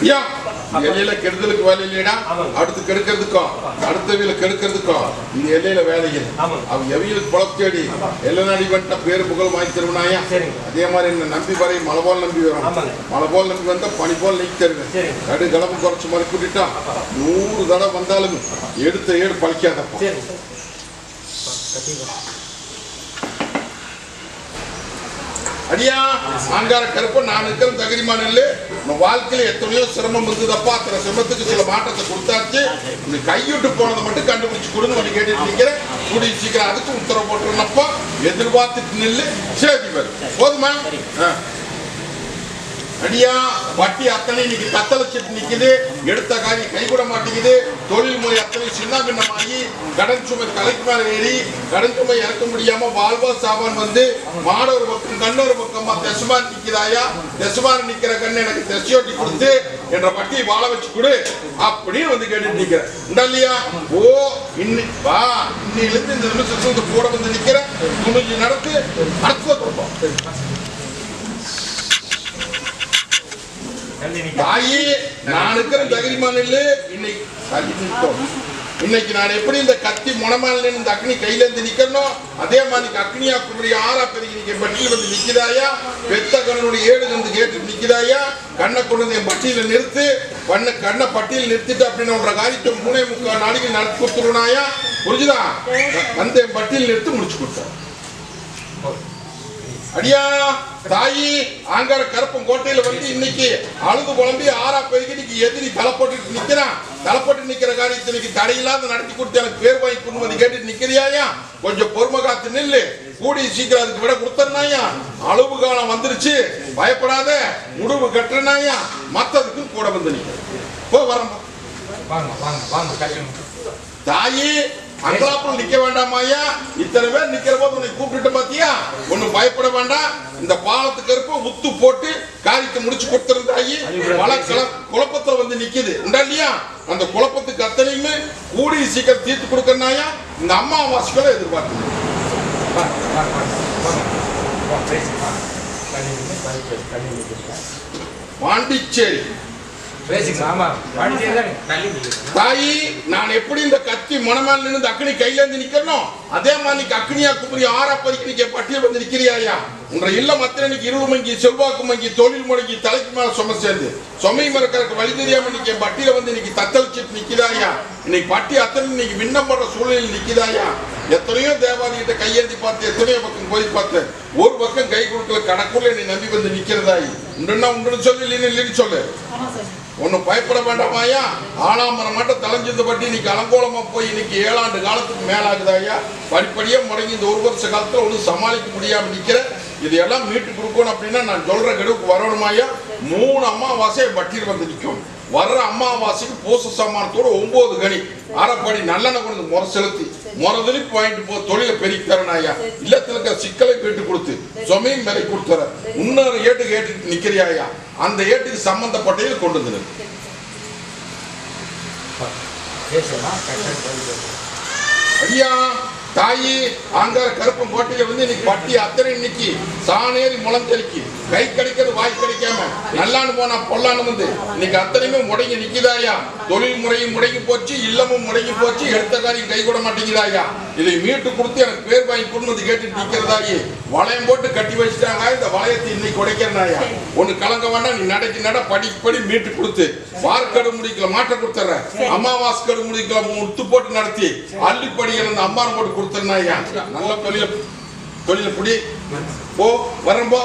ஐயா எல்லையில கெடுதலுக்கு வேலை இல்லையா அடுத்து கெடுக்கிறதுக்கும் அடுத்த வீல கெடுக்கிறதுக்கும் இந்த எல்லையில வேலைகள் ஆமாங்க. அவன் எவியலுக்கு பொழப்பு தேடி எல்லை நாடி பண்ணிட்ட பேரு புகழ் வாங்கி தருவனாயா. அதே மாதிரி என்ன நம்பி வரை மலை போல் நம்பி வரும். மலை போல் நம்பி வந்தா பனி போல் நீக்கி தருவேன். கடு கலப்பு குறைச்சு மாதிரி கூட்டிட்டா நூறு தடவை வந்தாலும் எடுத்த ஏடு பழிக்காதப்பா சரி கட்டிக்கோ அடியா ஆங்கார கருப்ப நான் இருக்கிற தகுதிமான இல்லை உன் வாழ்க்கையில எத்தனையோ சிரமம் இருந்ததப்பா அத்தனை சிரமத்துக்கு சில மாற்றத்தை கொடுத்தாச்சு. நீ கையிட்டு போனதை மட்டும் கண்டுபிடிச்சு கொடுன்னு வந்து கேட்டுட்டு நிக்கிறேன். கூடிய சீக்கிரம் அதுக்கு உத்தரவு போட்டுருனப்பா எதிர்பார்த்துட்டு நில்லு. சரி வரும். போதுமா? ஆ. அடியா வட்டி அத்தனை இன்னைக்கு தத்தளிச்சிட்டு நிக்குது. எடுத்த காரியம் கைகூட மாட்டேங்குது. தொழில் முறை அத்தனை சின்ன பின்னமாகி கடன் சுமை தலைக்கு மேல ஏறி கடன் சுமை இறக்க முடியாம வாழ்வா சாபான் வந்து மாட பக்கம் கண்ணொரு பக்கமா தெசுமான் நிக்கிறாயா? தெசுமான் நிக்கிற கண்ணு எனக்கு தெசையோட்டி கொடுத்து என்ற வட்டியை வாழ வச்சு கொடு அப்படின்னு வந்து கேட்டுட்டு நிக்கிறேன் இல்லையா? ஓ இன்னி வா இன்னிலிருந்து இந்த நிமிஷத்துல கூட வந்து நிக்கிறேன் துணிஞ்சு நடத்து அடுத்த கொடுப்போம் கல்வி நிக்க தாயி நான் இருக்கிற தகுதிமான இல்லு இன்னைக்கு இன்னைக்கு நான் எப்படி இந்த கத்தி முனமான இந்த அக்னி கையில இருந்து நிக்கணும் அதே மாதிரி அக்னியா குமரி ஆறா பெருகி நிக்க பட்டியல் வந்து நிக்கிறாயா பெத்த கண்ணனுடைய ஏடு வந்து கேட்டு நிக்கிறாயா கண்ணை கொண்டு வந்து என் பட்டியல நிறுத்து. பண்ண கண்ணை பட்டியல் நிறுத்திட்டு அப்படின்னு ஒரு காரியத்தை மூணே முக்கால் நாளைக்கு நடத்தி கொடுத்துருனாயா புரிஞ்சுதா? வந்து என் பட்டியல் நிறுத்து முடிச்சு கொடுத்தேன். அடியா! தாயி ஆங்கார கருப்பம் கோட்டையில வந்து இன்னைக்கு அழுது குழம்பி ஆறா பெருகி இன்னைக்கு எதிரி தலை போட்டுட்டு நிக்கிறான். தலை போட்டு நிக்கிற காரியத்தை இன்னைக்கு தடையில்லாத நடத்தி கொடுத்து எனக்கு பேர் வாங்கி கொண்டு வந்து கேட்டுட்டு நிக்கிறியாயா கொஞ்சம் பொறுமை காத்து நில்லு. கூடி சீக்கிரம் அதுக்கு விட கொடுத்தனாயா அளவு காலம் வந்துருச்சு. பயப்படாத. முடிவு கட்டுறனாயா மத்ததுக்கு கூட வந்து நிக்க போ வரமா வாங்க வாங்க வாங்க தாயி அங்கலாப்புல நிக்க வேண்டாமாயா இத்தனை பேர் நிக்கிற போது உன்னை கூப்பிட்டு பாத்தியா? ஒண்ணும் பயப்பட வேண்டாம். இந்த பாலத்துக்கு இருப்ப உத்து போட்டு காரியத்தை முடிச்சு கொடுத்துரு தாயி பல குழப்பத்துல வந்து நிக்குது. உண்டா இல்லையா? அந்த குழப்பத்துக்கு அத்தனையுமே கூடிய சீக்கிரம் தீர்த்து கொடுக்கறனாயா? இந்த அம்மா வாசிகளை எதிர்பார்க்கணும் வாங்க வாங்க வாங்க வாங்க வாங்க பேசி வாங்க கல்வி நிக்க கல்வி கல்வி நிக்க பாண்டிச்சேரி. தாயி நான் எப்படி இந்த கத்தி மணமால இருந்து அக்னி கையில இருந்து நிக்கணும் அதே மாதிரி நீ அக்னியா குமரி ஆறா பறிக்கு நிக்க பட்டியல் வந்து நிக்கிறியாயா? உன்ற இல்லம் அத்தனைக்கு இருள் மங்கி செல்வாக்கு மங்கி தொழில் முடங்கி தலைக்கு மேல சும சேர்ந்து சுமை மறக்கறதுக்கு வழி தெரியாம இன்னைக்கு என் பட்டியல வந்து இன்னைக்கு தத்தளிச்சிட்டு நிக்குதாயா? இன்னைக்கு பட்டி அத்தனை இன்னைக்கு விண்ணம் பண்ற சூழ்நிலையில் நிக்குதாயா? எத்தனையோ தேவாதிகிட்ட கையேந்தி பார்த்து எத்தனையோ பக்கம் போய் பார்த்து ஒரு பக்கம் கை கொடுக்கல கணக்குள்ள நீ நம்பி வந்து நிக்கிறதாயி. உண்டுன்னா உண்டுன்னு சொல்லு இல்லைன்னு இல்லைன்னு சொல்லு. ஒன்னும் பயப்பட வேண்டாமாயா ஆலாமரம் மட்டும் தலைஞ்சது பட்டி இன்னைக்கு அலங்கோலமா போய் இன்னைக்கு ஏழாண்டு காலத்துக்கு மேலாகுதாயா படிப்படியா முடங்கி இந்த ஒரு வருஷ காலத்துல ஒன்றும் சமாளிக்க முடியாம நிக்கிற. இதையெல்லாம் மீட்டு கொடுக்கணும் அப்படின்னா நான் சொல்ற கெடுவுக்கு வரணுமாயா மூணு அம்மாவாசை பட்டியல் வந்து நிற்கும் வர்ற அமாவாசைக்கு பூச சமானத்தோட ஒன்பது கனி. அறப்படி நல்லெண்ணெய் கொண்டு முறை செலுத்தி முறதலிப்பு வாங்கிட்டு போ தொழிலை பெருக்கி தரணும் ஐயா. இல்லத்துல இருக்க சிக்கலை கேட்டு கொடுத்து சுமையும் விலை கொடுத்துற. இன்னொரு ஏட்டு நிற்கிறியா நிக்கிறியாயா அந்த ஏட்டுக்கு சம்பந்தப்பட்டதை கொண்டு வந்து ஐயா தாயி ஆங்கார கருப்பம் கோட்டையில வந்து இன்னைக்கு பட்டி அத்தனை இன்னைக்கு சாணேறி முளம் தெளிக்கி. கை கிடைக்கிறது வாய் கிடைக்காம. நல்லான்னு போனா பொல்லான்னு வந்து இன்னைக்கு அத்தனையுமே முடங்கி நிக்குதாயா? தொழில் முறையும் முடங்கி போச்சு இல்லமும் முடங்கி போச்சு எடுத்த காரியம் கை கூட மாட்டேங்குதாயா? இதை மீட்டு கொடுத்து எனக்கு பேர் வாங்கி கொண்டு கேட்டு நிக்கிறதாயே நிக்கிறதாயி. வளையம் போட்டு கட்டி வச்சுட்டாங்க இந்த வளையத்தை இன்னைக்கு உடைக்கிறனாயா? ஒண்ணு கலங்க வேண்டாம் நீ நடைக்கு நட படி படி மீட்டு கொடுத்து. வார்க்கடு முடிக்கல மாட்ட கொடுத்துற அமாவாசை கடு முடிக்கல முத்து போட்டு நடத்தி. அள்ளிப்படிகள் அந்த அம்மான் போட்டு கொடுத்துருந்தாயா நல்ல தொழில தொழில புடி. போ வரம்போ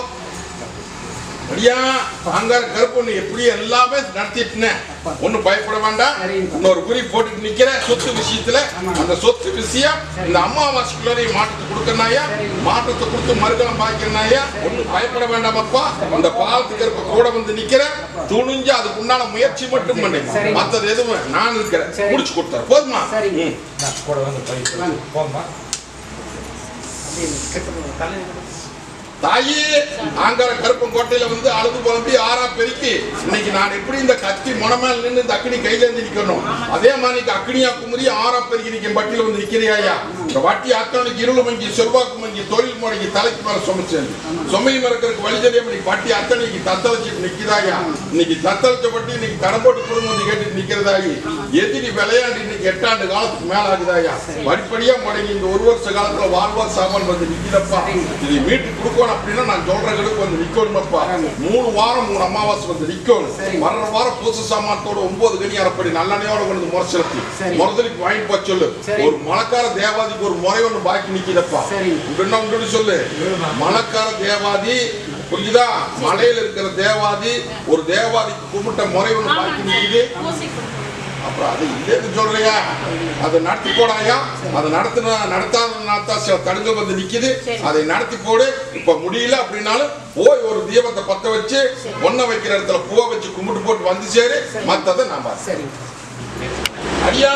அடியா அங்கார கருப்பு எப்படி எல்லாமே நடத்திட்டுனேன் ஒண்ணும் பயப்பட வேண்டாம். இன்னொரு குறி போட்டுட்டு நிக்கிற சொத்து விஷயத்துல. அந்த சொத்து விஷயம். இந்த அம்மாவாசைக்குள்ளே மாற்றத்தை கொடுக்கணாயா. மாற்றத்தை கொடுத்து மறுகலம் பாய்க்கிறனாயா ஒண்ணும் பயப்பட வேண்டாமப்பா அந்த பாலத்துக்கு இருக்க கூட வந்து நிக்கிற துணிஞ்சு அதுக்கு உண்டான முயற்சி மட்டும் பண்ணு. மத்தது எதுவும் நான் இருக்கிறேன். முடிச்சு கொடுத்தாரு போதுமா கூட வந்து தாயி ஆங்கார கருப்பங்கோட்டையில வந்து அழுது புலம்பி ஆறா பெருக்கி இன்னைக்கு நான் எப்படி இந்த கத்தி முனமேல் நின்று இந்த அக்னி கையில இருந்து நிக்கணும்? அதே மாதிரி அக்னியா குமரி ஆறா பெருக்கி நிக்க பட்டியல வந்து நிக்கிறியாயா இந்த வட்டி அக்கனுக்கு இருள் மங்கி செல்வாக்கு மங்கி தொழில் முடங்கி தலைக்கு மேல சுமைச்சேன். சுமையை மறக்கிறதுக்கு வழி தெரியாம நீ பட்டி அத்தனைக்கு தத்தளிச்சு நிக்கிறாயா இன்னைக்கு தத்தளிச்ச பட்டி இன்னைக்கு கடம்போட்டு குடும்பம் வந்து கேட்டு நிக்கிறதாயி எதிரி விளையாண்டு இன்னைக்கு எட்டாண்டு காலத்துக்கு மேல ஆகுதாயா படிப்படியா முடங்கி இந்த ஒரு வருஷ காலத்துல வாழ்வார் சாமான் வந்து நிக்கிறப்பா இதை மீட்டு கொடுக்கணும் அப்படின்னா நான் சொல்ற கடுக்கு வந்து நிக்கணுமப்பா மூணு வாரம் மூணு அமாவாசை வந்து நிக்கணும். வர்ற வாரம் புதுசு சாமானத்தோட ஒன்பது கனி அறப்படி நல்லெண்ணையோட கொண்டு முறைச்சலுக்கு சரி. முறதலுக்கு வாங்கிட்டு சொல்லு. ஒரு மணக்கார தேவாதிக்கு ஒரு முறை ஒண்ணு பாக்கி உண்டு சொல்லு. மணக்கார தேவாதி புரிஞ்சுதா? மலையில இருக்கிற தேவாதி ஒரு தேவாதிக்கு கும்பிட்ட முறை ஒண்ணு பாக்கி நிக்குது. அப்புறம் அது இல்லைன்னு சொல்றியா? அதை நடத்தி போடாயா? அதை நடத்தின நடத்தாத சில தடுங்கள் வந்து நிக்குது. அதை நடத்தி போடு. இப்ப முடியல அப்படின்னாலும் போய் ஒரு தீபத்தை பத்த வச்சு ஒன்ன வைக்கிற இடத்துல பூவை வச்சு கும்பிட்டு போட்டு வந்து சேரு. மத்ததை நான் சரி. ஐயா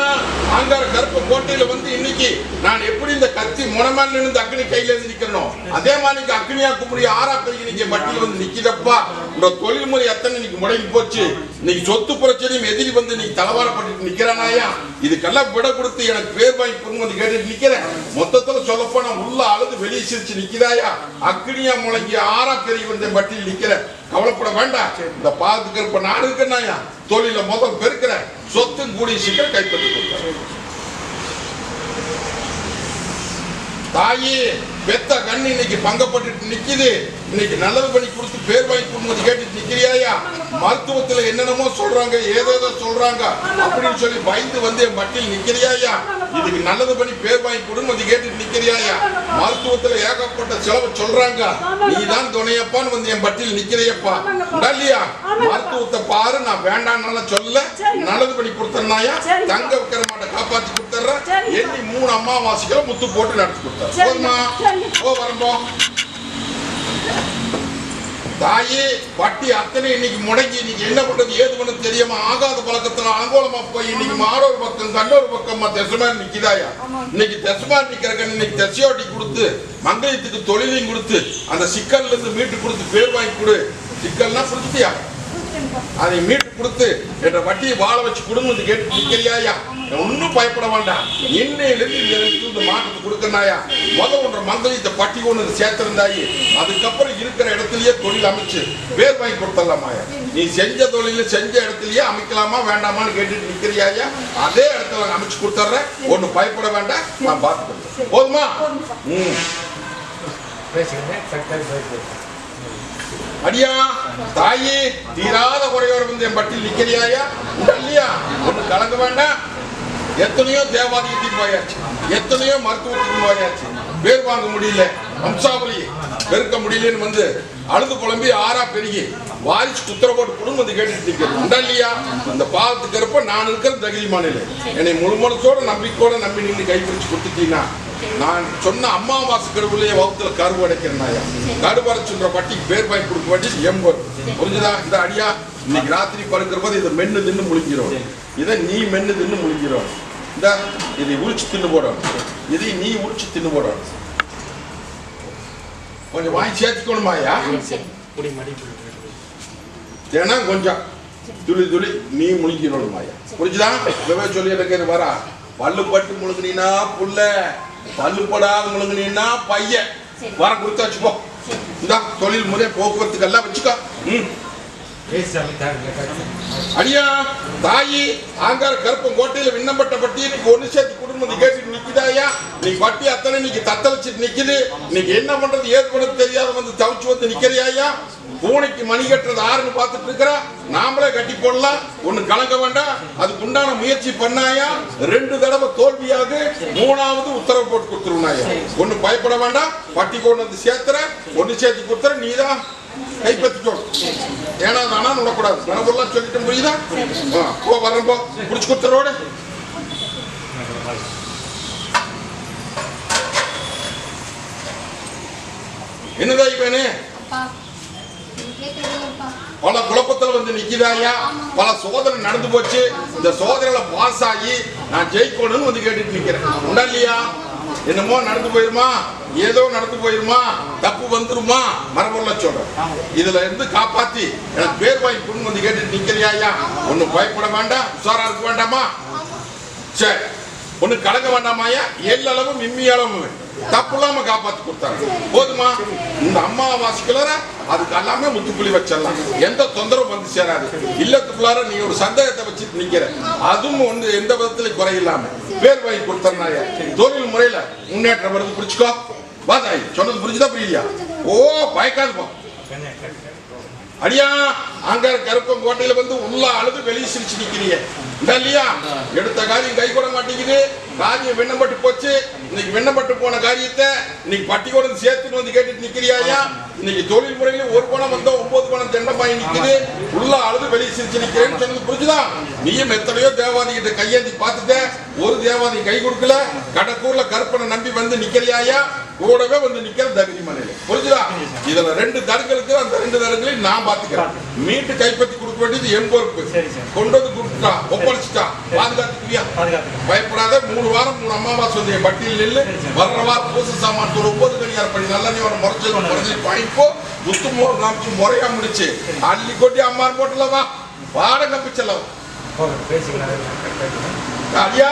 ஆங்கார கருப்பு கோட்டையில வந்து இன்னைக்கு நான் எப்படி இந்த கத்தி முனமேல இருந்து அக்னி கையில இருந்து நிக்கணும் அதே மாதிரி அக்னியா கும்படி ஆறா பெருகி நீங்க மட்டியில் வந்து நிக்கிறப்பா இந்த தொழில்முறை எத்தனை இன்னைக்கு முடங்கி போச்சு. இன்னைக்கு சொத்து பிரச்சனையும் எதிரி வந்து இன்னைக்கு தலவாரப்பட்டு நிக்கிறானாயா? இதுக்கெல்லாம் விட கொடுத்து எனக்கு பேர் வாங்கி கொடுங்க வந்து கேட்டு நிக்கிறேன். மொத்தத்துல சொல்லப்போனா உள்ள அழுது வெளியே சிரிச்சு நிக்கிறாயா அக்னியா முழங்கி ஆறா பெரிய வந்த மட்டியில் நிக்கிறேன். கவலைப்பட வேண்டாம். இந்த பாதுக்கு இப்ப நான் இருக்கேனாயா தொழில முதல் பெருக்கிறேன் சொத்து கூடிய சீக்கிரம் கைப்பற்றி கொடுத்தேன். தாயி பெத்த கண்ணு இன்னைக்கு பங்கப்பட்டு நிக்குது. இன்னைக்கு நல்லது பண்ணி கொடுத்து பேர் வாங்கி கொடுத்து கேட்டு நிக்கிறியாயா? மருத்துவத்துல என்னென்னமோ சொல்றாங்க ஏதேதோ சொல்றாங்க. அப்படின்னு சொல்லி பயந்து வந்து என் மட்டில் நிக்கிறியாயா? இதுக்கு நல்லது பண்ணி பேர் வாங்கி கொடுன்னு வந்து கேட்டு நிக்கிறியாயா? மருத்துவத்துல ஏகப்பட்ட செலவு சொல்றாங்க. நீ தான் துணையப்பான்னு வந்து என் பட்டியல் நிக்கிறியப்பா. இல்லையா? மருத்துவத்தை பாரு நான் வேண்டாம்னாலும் சொல்ல. நல்லது பண்ணி கொடுத்தனாயா தங்க வைக்கிற மாட்டை காப்பாத்தி கொடுத்துட்றேன் எண்ணி மூணு அம்மாவாசைகளை முத்து போட்டு நடத்தி கொடுத்தாரு போதுமா? ஓ வரம்போ. தாயே வட்டி அத்தனை இன்னைக்கு முடங்கி இன்னைக்கு என்ன பண்றது ஏது பண்ணது தெரியாம ஆகாத பழக்கத்துல அங்கோலமா போய் இன்னைக்கு மாடோர் பக்கம் கண்டோர் பக்கமா தெசமாரி நிக்குதாயா இன்னைக்கு தெசமாரி நிக்கிறக்க இன்னைக்கு தெசையோட்டி கொடுத்து மங்களத்துக்கு தொழிலையும் கொடுத்து அந்த சிக்கல்ல இருந்து மீட்டு கொடுத்து பேர் வாங்கி கொடு. சிக்கல்லாம் புரிஞ்சுட்டியா அதை மீட்டு கொடுத்து என்ற வட்டியை வாழ வச்சு குடும்பத்தை கேட்டு நிக்கிறியாயா ஒன்னும் பயப்பட வேண்டாம். இன்னையிலிருந்து இந்த எனக்கு இந்த மாற்றத்தை கொடுக்கறாயா முத ஒன்ற மங்களித்த பட்டி ஒன்று சேர்த்திருந்தாயி. அதுக்கப்புறம் இருக்கிற இடத்துலயே தொழில் அமைச்சு பேர் வாங்கி கொடுத்துடலாமாயா? நீ செஞ்ச தொழில செஞ்ச இடத்துலயே அமைக்கலாமா வேண்டாமான்னு கேட்டுட்டு நிக்கிறியாயா அதே இடத்துல அமைச்சு கொடுத்துட்றேன். ஒன்னும் பயப்பட வேண்டாம். நான் பார்த்துக்கிறேன். போதுமா? ம். பேசுகிறேன் அடியா தாயே தீராத குறையோட வந்து என் பட்டில் நிக்கிறியாயா இல்லையா? ஒண்ணு கலங்க வேண்டாம். எத்தனையோ தேவாலயத்துக்கு போயாச்சு. எத்தனையோ மருத்துவத்துக்கு போயாச்சு. பேர் வாங்க முடியல. வம்சாவளி பெருக்க முடியலன்னு வந்து அழுது குழம்பி ஆறா பெருகி வாரிசு குத்திர போட்டு வந்து கேட்டுட்டு உண்டா இல்லையா? அந்த பாவத்துக்கு இருப்ப நான் இருக்கிற தகிரி மாநில என்னை முழு மனசோட நம்பிக்கையோட நம்பி நின்று கைப்பிடிச்சு கொடுத்துட்டீங்கன்னா நான் சொன்ன அம்மாவாசை கருவிலேயே வகுத்துல கருவு அடைக்கிறேனாயா கருவறை சொல்ற பட்டிக்கு பேர் வாங்கி கொடுக்க வேண்டியது எம்பது புரிஞ்சுதா? இந்த அடியா? இன்னைக்கு ராத்திரி படுக்கிற போது இதை மென்னு தின்னு முழிக்கிறோம். இதை நீ மென்னு தின்னு முழிக்கிறோம். தின்னு போடணும். இதை நீ உரிச்சு தின்னு போடணும். கொஞ்சம் வாங்கி சேர்த்துக்கணுமாயா குடி மடிப்பு தினம் கொஞ்சம். துளி துளி நீ முழுங்கிடணுமாயா புரிஞ்சுதா? இப்பவே சொல்லி எனக்கு வரா. பல்லு பட்டு முழுங்கினா புள்ள பல்லு படாத முழுங்கினா பையன். வர கொடுத்து வச்சுப்போ இந்த தொழில் முறை போக்குவரத்துக்கு எல்லாம் வச்சுக்கோ. ம். அடியா தாயி ஆங்கார கருப்பம் கோட்டையில விண்ணப்பட்ட பட்டி இன்னைக்கு சேர்த்து குடும்பம் கேட்டு நிக்குதாயா நீ பட்டி அத்தனை இன்னைக்கு தத்தளிச்சுட்டு நிக்குது. இன்னைக்கு என்ன பண்றது? ஏது பண்றது தெரியாத வந்து தவிச்சு வந்து நிக்கிறியாயா பூனைக்கு மணி கட்டுறது ஆறுன்னு பார்த்துட்டு இருக்கிற. நாமளே கட்டி போடலாம். ஒண்ணு கலங்க வேண்டாம். அதுக்கு உண்டான முயற்சி பண்ணாயா ரெண்டு தடவை தோல்வியாக. மூணாவது உத்தரவு போட்டு கொடுத்துருவாயா ஒண்ணு பயப்பட வேண்டாம். பட்டி கொண்டு வந்து சேர்த்துற ஒன்னு சேர்த்து கொடுத்துற நீதான். கைப்பற்றிக்கோ. ஏன்னா தானா விடக்கூடாது. சொல்லிட்டு புரியுதா? போ வரேன் போ. பிடிச்சி கொடுத்துறோட எனக்கே தெரியும்ப்பா பல குழப்பத்துல வந்து நிக்குதாயா பல சோதனை நடந்து போச்சு. இந்த சோதனையில பாஸ் ஆகி நான் ஜெயிக்கணும்னு வந்து கேட்டுட்டு நிக்கிறேன். உண்டா இல்லையா? என்னமோ நடந்து போயிருமா? ஏதோ நடந்து போயிருமா? தப்பு வந்துருமா? மரபுள்ள சொல்றேன். இதுல இருந்து காப்பாத்தி எனக்கு பேர் வாங்கி பொண்ணு வந்து நிற்கிறியா ஐயா? ஒண்ணும் பயப்பட வேண்டாம் உஷாரா இருக்க வேண்டாமா? சரி. ஒண்ணு கலங்க வேண்டாமாயா எல்லளவு மிம்மி அளவு தப்பு இல்லாம காப்பாத்தி கொடுத்தாங்க. போதுமா? இந்த அம்மாவாசைக்குள்ளார அதுக்கு எல்லாமே முத்துப்புள்ளி வச்சிடலாம். எந்த தொந்தரவும் வந்து சேராது. இல்லத்துக்குள்ளார நீ ஒரு சந்தேகத்தை வச்சுட்டு நிக்கிற. அதுவும் ஒன்று எந்த விதத்துல குறையில்லாம. பேர் வாங்கி கொடுத்தனாய தொழில் முறையில முன்னேற்றம் வருது. புடிச்சுக்கோ. வாதாய் சொன்னது புரிஞ்சுதா புரியலையா? ஓ பயக்காது போ. அடியா அங்க கருப்பம் கோட்டையில வந்து உள்ள அழுது வெளியே சிரிச்சு நிக்கிறீங்க. இல்லையா? எடுத்த காரியம் கை கூட மாட்டேங்குது. காரியம் விண்ணப்பட்டு போச்சு. இன்னைக்கு விண்ணப்பட்டு போன காரியத்தை இன்னைக்கு பட்டி கூட சேர்த்துட்டு வந்து கேட்டுட்டு நிக்கிறியாயா இன்னைக்கு தொழில் முறையில ஒரு பணம் வந்தா ஒன்பது பணம் தண்டமாயி நிக்குது. உள்ள அழுது வெளியே சிரிச்சு நிக்கிறேன்னு சொன்னது புரிஞ்சுதா? நீயும் எத்தனையோ தேவாதி கிட்ட கையேந்தி பார்த்துட்ட. ஒரு தேவாதி கை கொடுக்கல. கடக்கூர்ல கற்பனை நம்பி வந்து நிக்கிறியாயா கூடவே வந்து நிக்கிற தகுதி மனையில புரிஞ்சுதா? இதுல ரெண்டு தடுக்களுக்கு அந்த ரெண்டு தடுக்களையும் நான் பாத்துக்கிறேன் மீட்டு கைப்பற்றி வேண்டியது என் பொறுப்பு. கொண்டு வந்து கொடுத்துட்டா ஒப்படைச்சிட்டா பாதுகாத்துக்குவியா. பயப்படாத மூணு வாரம் மூணு அம்மாவாசை வந்து பட்டியல் நில்லு. வர்ற வாரம் பூச சாமான் ஒரு ஒன்பது கணியார் படி நல்ல நீ ஒரு முறைச்சல் முறைச்சல் வாங்கிப்போ முத்து காமிச்சு முறையா முடிச்சு. அள்ளி கொட்டி அம்மார் போட்டுலவா வாடகை பிச்சலவா பேசிக்கலாம். ஐயா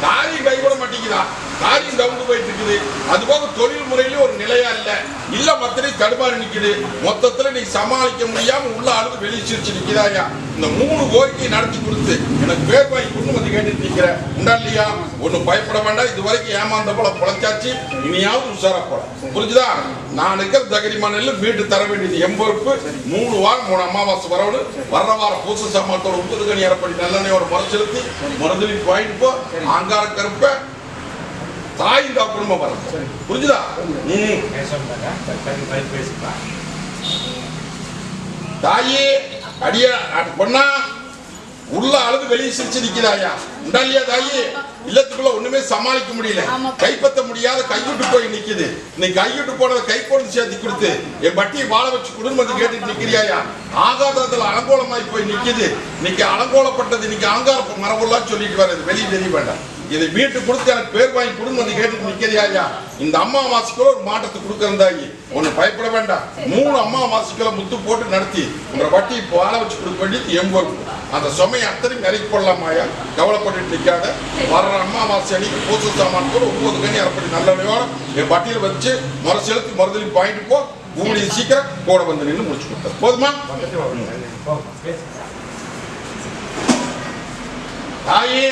தாரி கை கூட மாட்டேங்குதா காரியம் தவுந்து போயிட்டு இருக்குது அது போக தொழில் முறையில ஒரு நிலையா இல்ல. இல்ல மத்தனை தடுமாறி நிக்குது. மொத்தத்துல நீ சமாளிக்க முடியாம உள்ள அழுது வெளிச்சிருச்சு சிரிச்சு இந்த மூணு கோரிக்கை நடத்தி கொடுத்து எனக்கு பேர் வாங்கி கொண்டு வந்து கேட்டுட்டு உண்டா இல்லையா ஒண்ணும் பயப்பட வேண்டாம். இது வரைக்கும் ஏமாந்த போல பொழைச்சாச்சு. இனியாவது உஷாரா போல புரிஞ்சுதா? நான் இருக்கிற தகரி மண்ணில் வீட்டு தர வேண்டியது எம்பொறுப்பு மூணு வாரம் மூணு அமாவாசை வரவனு. வர்ற வாரம் பூச சாமானத்தோட உப்புது கணி அரைப்படி நல்லெண்ணையோட முறை செலுத்தி மருந்துவி வாங்கிட்டு போ. அங்கார கருப்ப தாய் இந்த குடும்பம் வர புரிஞ்சுதா? ம் தாயே அடிய பொண்ணா. உள்ள அழுது வெளியே சிரிச்சு நிக்கிறாயா? உண்டா இல்லையா தாயி? இல்லத்துக்குள்ள ஒண்ணுமே சமாளிக்க முடியல. கைப்பத்த முடியாத கைவிட்டு போய் நிக்குது. நீ கைவிட்டு போனதை கை கொண்டு சேர்த்து கொடுத்து என் பட்டியை வாழ வச்சு குடும்பத்தை கேட்டுட்டு நிக்கிறியாயா? ஆகாதத்துல அலங்கோலமாய் போய் நிக்குது. இன்னைக்கு அலங்கோலப்பட்டது இன்னைக்கு அலங்கார மரபுலாம் சொல்லிட்டு வருது வெளியே தெரிய வேண்டாம். இதை மீட்டு கொடுத்து எனக்கு பேர் வாங்கி கொடுங்க வந்து கேட்டுட்டு நிக்கிறியாயா இந்த அம்மா மாசுக்குள்ள ஒரு மாற்றத்தை கொடுக்கறதாயி உன்னை பயப்பட வேண்டாம். மூணு அம்மா மாசுக்களை முத்து போட்டு நடத்தி உங்க வட்டி இப்போ வாழ வச்சு கொடுக்க வேண்டியது என் அந்த சுமையை அத்தனையும் நிறைய கொள்ளலாமாயா கவலைப்பட்டு நிற்காத வர்ற அம்மா மாசம் அன்னைக்கு பூசு சாமான் கூட ஒன்பது கண்ணி அரைப்படி நல்லவையோட என் வட்டியில் வச்சு மறுசெலுத்து மறுதலி பாயிண்ட் போ. உங்களுக்கு சீக்கிரம் கூட வந்து நின்று முடிச்சு கொடுத்தேன் போதுமா? தாயே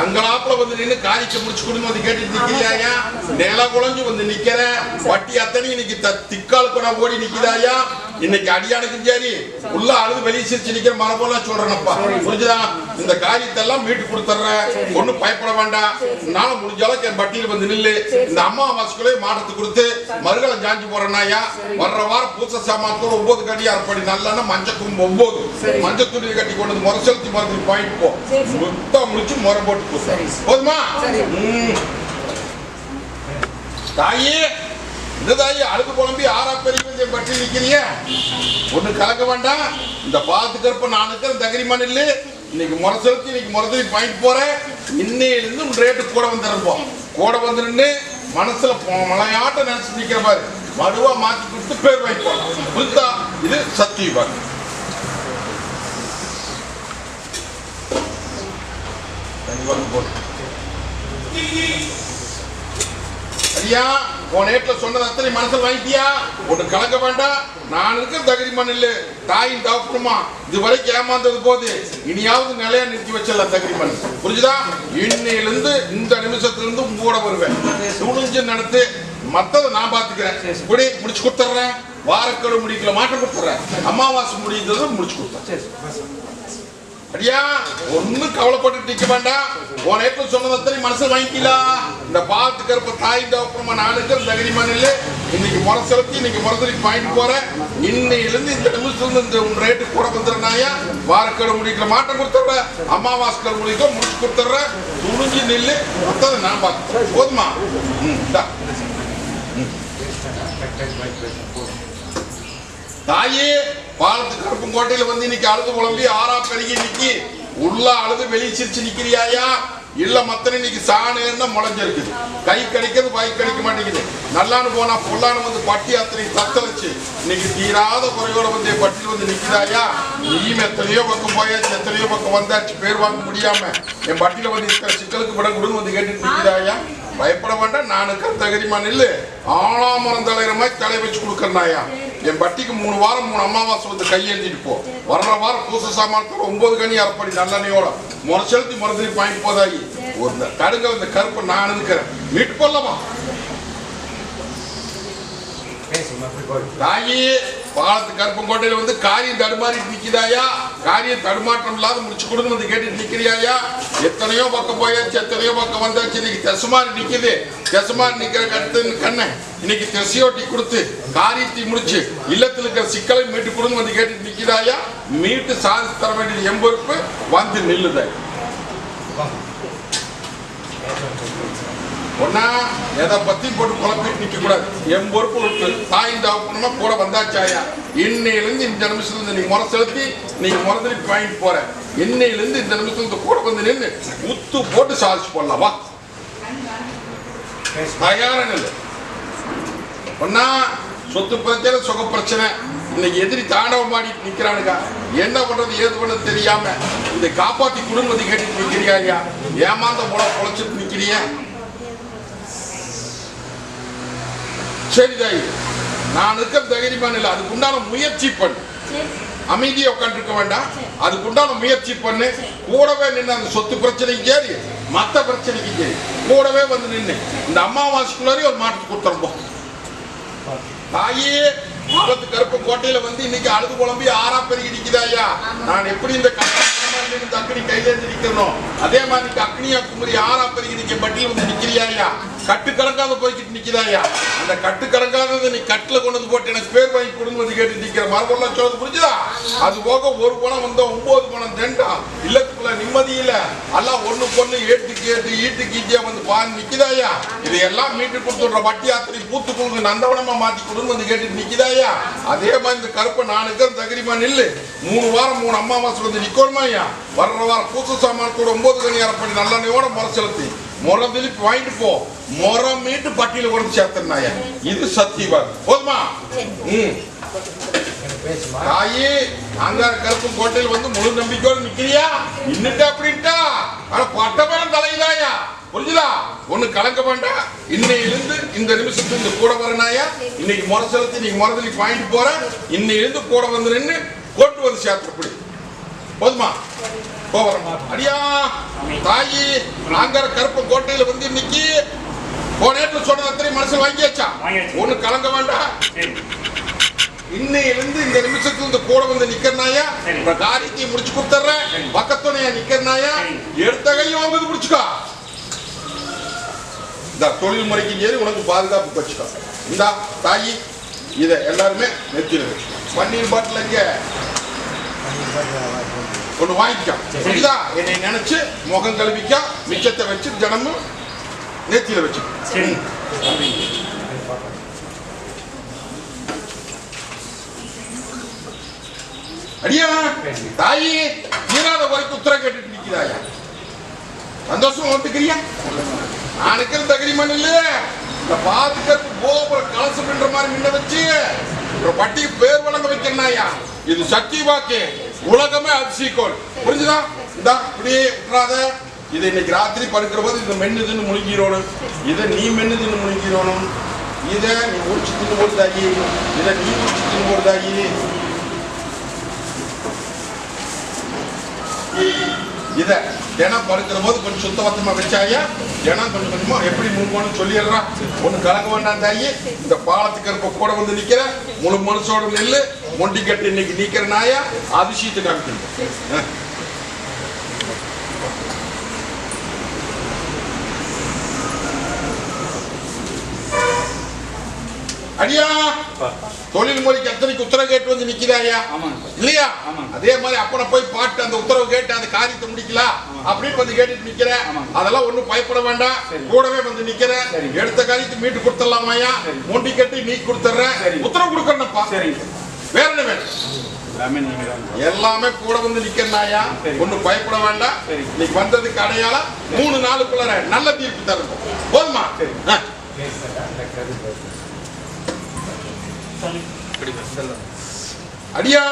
அங்கலாப்புல வந்து நின்னு காரிக்க முடிச்சு கொடுங்க வந்து கேட்டுட்டு நிக்கிறியாயா? நில குழஞ்சு வந்து நிக்கிற வட்டி அத்தனை இன்னைக்கு த- திக்கால் கூட ஓடி நிக்குதாயா? இன்னைக்கு அடியானுக்கும் சரி உள்ள அழுது வெளியே சிரிச்சு நிக்கிற மரபெல்லாம் சொல்றேனப்பா. புரிஞ்சுதா? இந்த காரியத்தை எல்லாம் மீட்டு கொடுத்துட்றேன். ஒண்ணும் பயப்பட வேண்டாம். நாள முடிஞ்ச அளவுக்கு என் பட்டியல் வந்து நில்லு. இந்த அம்மா மாசுக்குள்ளே மாற்றத்து கொடுத்து மறுகலம் ஜாஞ்சி போறேன்னாயா வர்ற வாரம் பூச சாமான்தோட ஒன்பது கடி அரைப்படி மஞ்சள் கும்பு ஒன்பது மஞ்சள் துணி கட்டி கொண்டு வந்து முறை செலுத்தி மருந்து பாயிண்ட் போ. முத்தம் முடிச்சு முறை போட்டு போதுமா. தாயே என்னதாயி தாயி அழுது குழம்பி ஆறா பெரிய பட்டி நிக்கிறீங்க ஒன்று கலக்க வேண்டாம். இந்த பாத்துக்கிறப்ப கருப்ப நான் இருக்கிற தகரி இன்னைக்கு முறை செலுத்தி இன்னைக்கு முறை பாயிண்ட் போறேன். இன்னையிலிருந்து உன் ரேட்டு கூட வந்துருப்போம் கூட வந்து நின்று மனசுல மலையாட்ட மலையாட்டம் நினைச்சு நிக்கிற மாதிரி மடுவா மாத்தி கொடுத்து பேர் வாங்கி போலாம். புரியுதா இது சத்தியபாக் போட்டு ஐயா உன் நேட்ல சொன்னது அத்தனை மனசில் வாங்கிட்டியா? ஒன்று கலக்க வேண்டாம். நான் இருக்க தகுதி இல்லை தாயின் தவப்புமா இதுவரைக்கும் ஏமாந்தது போது. இனியாவது நிலையா நிறுத்தி வச்சிடலாம் தகுதி மண். புரிஞ்சுதா? இன்னையிலிருந்து இந்த நிமிஷத்துல இருந்து கூட வருவேன். துணிஞ்சு நடத்து. மத்ததை நான் பாத்துக்கிறேன் இப்படி முடிச்சு கொடுத்துட்றேன். வாரக்கடு முடிக்கல மாட்டம் கொடுத்துறேன் அமாவாசை முடிஞ்சதும் முடிச்சு கொடுத்தேன் சரி அடியா ஒண்ணும் கவலைப்பட்டு நிக்க வேண்டாம். உன் ஏற்ற சொன்னதை மனசுல வாங்கிக்கலாம் இந்த பாத்து கருப்ப தாய் தோப்புறமா நானுக்கு தகுதிமான இல்ல இன்னைக்கு முறை செலுத்தி இன்னைக்கு முறதுக்கு வாங்கிட்டு போறேன் இன்னையிலிருந்து இந்த நிமிஷத்துல இருந்து இந்த உன் ரேட்டு கூட வந்துடுறாயா வாரக்கடை முடிக்கல மாட்டம் கொடுத்துட்றேன் அமாவாசை முடிக்க முடிச்சு கொடுத்துட்றேன் துணிஞ்சு நில்லு மொத்தத்தை நான் பார்த்து போதுமா? ம் இந்தா. கரெக்ட் கரெக்ட் பைக் பைக் போதும் தாயே பாலத்து கருப்பங்கோட்டையில வந்து இன்னைக்கு அழுது புலம்பி ஆறா பெருகி நிக்கி உள்ள அழுது வெளியே சிரிச்சு நிக்கிறியாயா? இல்ல மத்தனை இன்னைக்கு சாணுன்னு முளைஞ்சிருக்குது? கை கிடைக்கிறது பைக் கிடைக்க மாட்டேங்குது. நல்லான்னு போனா பொல்லான்னு வந்து பட்டி அத்தனை தத்தளிச்சு இன்னைக்கு தீராத குறையோட வந்து என் பட்டியில் வந்து நிக்கிறாயா நீயும் எத்தனையோ பக்கம் போயாச்சு எத்தனையோ பக்கம் வந்தாச்சு பேர் வாங்க முடியாம என் பட்டியில வந்து இருக்கிற சிக்கலுக்கு விட கொடுன்னு வந்து கேட்டுட்டு நிக்கிறாயா பயப்பட வேண்டாம் நானுக்கு தகுதிமா நில்லு. ஆளாமரம் தலையிற மாதிரி தலை வச்சு கொடுக்கறனாயா என் பட்டிக்கு மூணு வாரம் மூணு அமாவாசை வந்து கையெழுத்திட்டு போ. வர்ற வாரம் பூச சாமானத்தோட ஒன்பது கனி அரைப்படி நல்லெண்ணையோட முறை செலுத்தி முறை வாங்கிட்டு போதாயி. ஒரு இந்த கடுங்க இந்த கருப்பை நான் இருக்கிறேன் மீட்டு போடலாமா? தாயி பாலத்து கருப்பங்கோட்டையில வந்து காரியம் தடுமாறிட்டு நிக்கிறாயா காரியம் தடுமாற்றம் இல்லாத முடிச்சு கொடுன்னு வந்து கேட்டுட்டு நிக்கிறியாயா? எத்தனையோ பக்கம் போயாச்சு எத்தனையோ பக்கம் வந்தாச்சு. இன்னைக்கு தெசமாரி நிக்குது. தெசமாரி நிக்கிற கருத்து கண்ணை இன்னைக்கு தெசையோட்டி கொடுத்து காரியத்தை முடிச்சு இல்லத்தில் இருக்கிற சிக்கலை மீட்டு கொடுன்னு வந்து கேட்டுட்டு நிக்கிறாயா மீட்டு சாதி தர வேண்டியது எம்பொறுப்பு வந்து நில்லுதாய். ஒன்னா எதை பத்தி போட்டு குழப்பிட்டு நிக்க கூடாது. என் பொறுப்பு விட்டு தாய் தகப்பனமா கூட வந்தாச்சாயா இன்னையிலிருந்து இந்த நிமிஷத்துல நீ முறை செலுத்தி நீங்க முறை திருப்பி வாங்கிட்டு போற. இன்னையிலிருந்து இந்த நிமிஷத்துல இந்த கூட வந்து நின்று உத்து போட்டு சாதிச்சு போடலாம். வா. தயார நில்லு. ஒன்னா சொத்து பிரச்சனை சுக பிரச்சனை. இன்னைக்கு எதிரி தாண்டவம் ஆடிட்டு நிக்கிறானுங்க. என்ன பண்றது ஏது பண்ணது தெரியாம இதை காப்பாத்தி குடும்பத்தை கேட்டு நிக்கிறியா ஏமாந்த போல பொழைச்சிட்டு நிக்கிறிய? சரி தாய் நான் இருக்க தைரியமான இல்லை அதுக்கு உண்டான முயற்சி பண்ணு. அமைதியா உட்காந்துருக்க வேண்டாம். அதுக்கு உண்டான முயற்சி பண்ணு. கூடவே நின்று அந்த சொத்து பிரச்சனைக்கு சரி மத்த பிரச்சனைக்கு சரி கூடவே வந்து நின்று இந்த அமாவாசைக்குள்ளாரே ஒரு மாற்றத்தை கொடுத்துருப்போம் தாயே ஆபத்து கருப்பு கோட்டையில வந்து இன்னைக்கு அழுது குழம்பி ஆறா பெருகி நிக்குதாயா நான் எப்படி இந்த அக்னி கையில நிக்கணும் அதே மாதிரி அக்னியா குமரி ஆறா பெருகி நிக்க பட்டியல் வந்து நிக்கிறியாயா கட்டு கணக்காத போய்கிட்டு நிக்கிறாயா? அந்த கட்டு கணக்கானது நீ கட்டுல கொண்டு வந்து போட்டு எனக்கு பேர் வாங்கி கொடுன்னு கேட்டு நிக்கிற மரபொருள் சொல்றது புரிஞ்சுதா? அது போக ஒரு பணம் வந்தா ஒன்பது பணம் தெண்டா. இல்லத்துக்குள்ள நிம்மதி இல்ல. எல்லாம் ஒண்ணு பொண்ணு ஏட்டு கேட்டு ஈட்டு கீட்டியா வந்து பாரு நிக்குதாயா? இதையெல்லாம் மீட்டு கொடுத்துடுற வட்டி அத்தனை பூத்து கொடுங்க நந்தவனமா மாத்தி கொடுன்னு வந்து கேட்டு நிக்கிறாயா அதே மாதிரி இந்த கருப்பை நானுக்கு தகிரிமா நில்லு. மூணு வாரம் மூணு அம்மாவாசை வந்து நிக்கணுமாய்யா வர்ற வாரம் பூச கூட ஒன்பது கணி பண்ணி நல்ல நல்லெண்ணையோட முறை செலுத்தி. முறை திருப்பி வாங்கிட்டு போ. முறை மீட்டு பட்டியல கொண்டு சேர்த்தனாயா இது சத்தியவான். போதுமா? பேசுமா தாயி அங்கார கருப்பும் கோட்டையில் வந்து முழு நம்பிக்கையோடு நிக்கிறியா? இன்னிட்டு அப்படின்ட்டா? ஆனா பட்டபலம் தலையிலாயா? புரிஞ்சுதா? ஒண்ணு கலங்க வேண்டாம். இன்னையிலிருந்து இந்த நிமிஷத்துக்கு கூட வரனாயா இன்னைக்கு முறை செலுத்தி இன்னைக்கு முறதலி பாயிண்ட் போற இன்னையிலிருந்து கூட வந்து நின்று கொண்டு வந்து சேர்த்தப்படி போதுமா? போவரமா அடியா தாயி அங்கார கருப்பு கோட்டையில வந்து இன்னைக்கு போனேற்று சொன்ன அத்தனை மனசுல வாங்கியாச்சா. ஒண்ணு கலங்க வேண்டாம் சரி. இன்னையிலிருந்து இந்த நிமிஷத்துல இந்த கூட வந்து நிக்கிறனாயா சரி. இப்ப காரியத்தை முடிச்சு கொடுத்துறேன் சரி. பக்கத்துணையா நிக்கிறனாயா சரி. எடுத்த கையும் வந்து முடிச்சுக்கோ இந்த தொழில் முறைக்கு ஏறி உனக்கு பாதுகாப்பு வச்சுக்கோ. இந்தா தாயி இதை எல்லாருமே வச்சுக்கோ பன்னீர் பாட்டில் இங்க ஒன்று வாங்கிக்கோ. புரியுதா? என்னை நினைச்சு முகம் கழுவிக்கோ மிச்சத்தை வச்சு தினமும் நெத்தியில சரி. அடியா தாயி தீராத வரைக்கும் உத்தரம் கேட்டுட்டு நிக்கிறாயா? சந்தோஷம் ஒத்துக்கிறியா? நான் இருக்கிற தகரிமன் இல்ல இந்த பாதுகாப்பு கோபுர கலசம் என்ற மாதிரி நின்ன வச்சு ஒரு பட்டி பேர் வழங்க வைக்கிறனாயா? இது சக்தி வாக்கு. உலகமே அதிசயக்கோள் புரிஞ்சுதா? இந்தா இப்படியே விட்டுறாத இதை இன்னைக்கு ராத்திரி படுக்கிற போது இந்த மென்னு தின்னு முழுங்கிடணும். இதை நீ மென்னு தின்னு முழுங்கிடணும். இதை நீ முடிச்சு தின்னு போடுதாயி இதை நீ முடிச்சு தின்னு போடுதாயி இதை தினம் படுக்கிற போது கொஞ்சம் சுத்தபத்தமாக வச்சாயா? தினம் கொஞ்சம் கொஞ்சமா எப்படி முழுமனு சொல்லிடுறான் ஒண்ணு கலக்க வேண்டாம் தாயி. இந்த பாலத்துக்கு இருக்க கூட வந்து நிக்கிற. முழு மனசோட நெல்லு. கட்டி இன்னைக்கு நிக்கிற நாயா அதிசயத்தை காமிக்கணும். அடியா தொழில் மொழிக்கு எத்தனைக்கு உத்தரவு கேட்டு வந்து நிக்கிறாயா? இல்லையா. அதே மாதிரி அப்பனை போய் பாட்டு அந்த உத்தரவு கேட்டு அந்த காரியத்தை முடிக்கலாம் அப்படின்னு வந்து கேட்டுட்டு நிக்கிறேன் ஆமாங்க. அதெல்லாம் ஒண்ணும் பயப்பட வேண்டாம். சரி. கூடவே வந்து நிக்கிறேன் சரிங்க. எடுத்த காரியத்தை மீட்டு கொடுத்துடலாமாயா சரி. மொண்டி கட்டி நீ கொடுத்துட்றேன் சரிங்க. உத்தரவு கொடுக்கணும்ப்பா. சரிங்க வேற என்ன வேணும் எல்லாமே கூட வந்து நிக்கிறனாயா சரி. ஒண்ணும் பயப்பட வேண்டாம். இன்னைக்கு வந்ததுக்கு அடையாளம் மூணு நாளுக்குள்ள நல்ல தீர்ப்பு தருவோம் போதுமா சரி. அடியா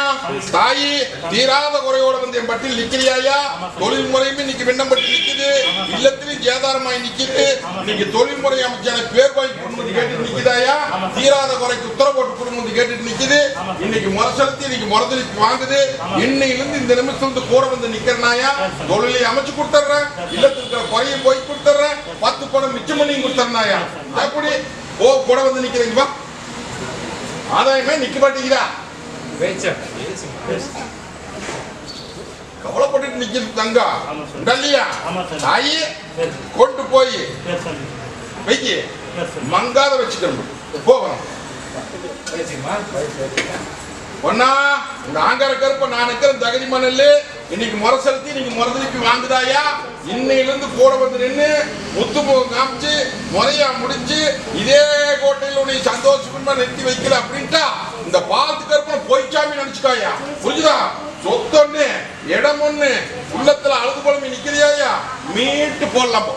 தாயி தீராத குறையோட வந்து என் பட்டியல் நிக்கிறியாயா? தொழில் முறையுமே இன்னைக்கு விண்ணப்பட்டு நிக்குது. இல்லத்திலும் ஜேதாரமாய் நிக்குது. இன்னைக்கு தொழில் முறை அமைச்சான பேர் வாங்கி குடும்பத்தை கேட்டு நிக்குதாயா? தீராத குறைக்கு உத்தரவு போட்டு குடும்பத்தை கேட்டுட்டு நிக்குது. இன்னைக்கு முரசலத்தி இன்னைக்கு முறதளிப்பு வாங்குது. இன்னையிலிருந்து இந்த நிமிஷம் வந்து கூட வந்து நிக்கிறனாயா? தொழிலை அமைச்சு கொடுத்துட்றேன். இல்லத்துல இருக்கிற போய் கொடுத்துட்றேன். பத்து பணம் மிச்சம் பண்ணி கொடுத்துறனாயா எப்படி ஓ கூட வந்து நிக்கிறீங்க வா. ஆதாயமே நிக்க மாட்டேங்கிறா கவலைப்பட்டுட்டு நிக்கிறது தங்கா. இல்லையா. தாயி கொண்டு போய். வைக்கி. மங்காத வச்சுக்கணும். போகணும். ஒன்னா இந்த ஆங்கார கருப்ப நான் இருக்கிற தகுதி மணல் இன்னைக்கு முறை செலுத்தி இன்னைக்கு முறை திருப்பி வாங்குதாயா? இன்னையிலிருந்து கூட வந்து நின்று முத்து முகம் காமிச்சு முறையா முடிச்சு இதே கோட்டையில் உன்னை சந்தோஷமா நிறுத்தி வைக்கல அப்படின்ட்டா? இந்த பாத்து கற்பனை பொய்ச்சாமி நினைச்சுக்காயா? புரிஞ்சுதா? சொத்தொன்னு இடம் ஒண்ணு உள்ளத்துல அழுது குழம்பு நிக்கிறியாயா? மீட்டு போடலாம்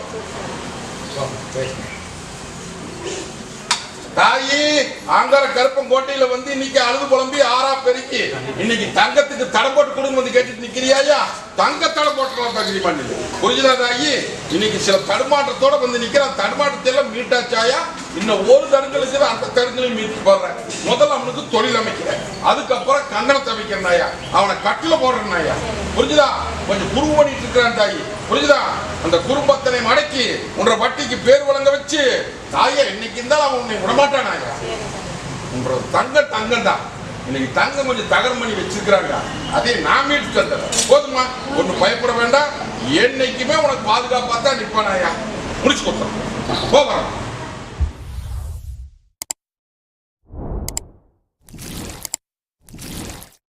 தாயி ஆங்கார கருப்பம் கோட்டையில வந்து இன்னைக்கு அழுது புலம்பி ஆறா பெருக்கி இன்னைக்கு தங்கத்துக்கு தடை போட்டு கொடுங்க வந்து கேட்டுட்டு நிக்கிறியாயா? தங்க தடை போட்டுலாம் தகுதி பண்ணி புரிஞ்சுதா தாயி? இன்னைக்கு சில தடுமாற்றத்தோட வந்து நிக்கிறான். தடுமாற்றத்தை எல்லாம் மீட்டாச்சாயா? இன்னும் ஒரு தருங்களுக்கு அந்த தடுங்களையும் மீட்டு போடுறேன் முதல்ல அவனுக்கு தொழில் அமைக்கிறேன். அதுக்கப்புறம் கங்கணத்தை அமைக்கிறேன் நாயா அவனை கட்டில போடுறேன் நாயா புரிஞ்சுதா? கொஞ்சம் குரு பண்ணிட்டு இருக்கிறான் தாய். புரிஞ்சுதா? அந்த குடும்பத்தனை மடக்கி உன்ற வட்டிக்கு பேர் வழங்க வச்சு தாயா இன்னைக்கு இருந்தாலும் அவன் உன்னை விடமாட்டானாங்க உன்ற தங்க தங்கம் தான். இன்னைக்கு தங்கம் கொஞ்சம் தகரம் பண்ணி வச்சிருக்கிறாங்க அதே நான் மீட்டு தந்துடுறேன் போதுமா? ஒன்றும் பயப்பட வேண்டாம். என்னைக்குமே உனக்கு பாதுகாப்பாக தான் நிற்பானாயா முடிச்சு கொடுத்துறேன். போகிறோம்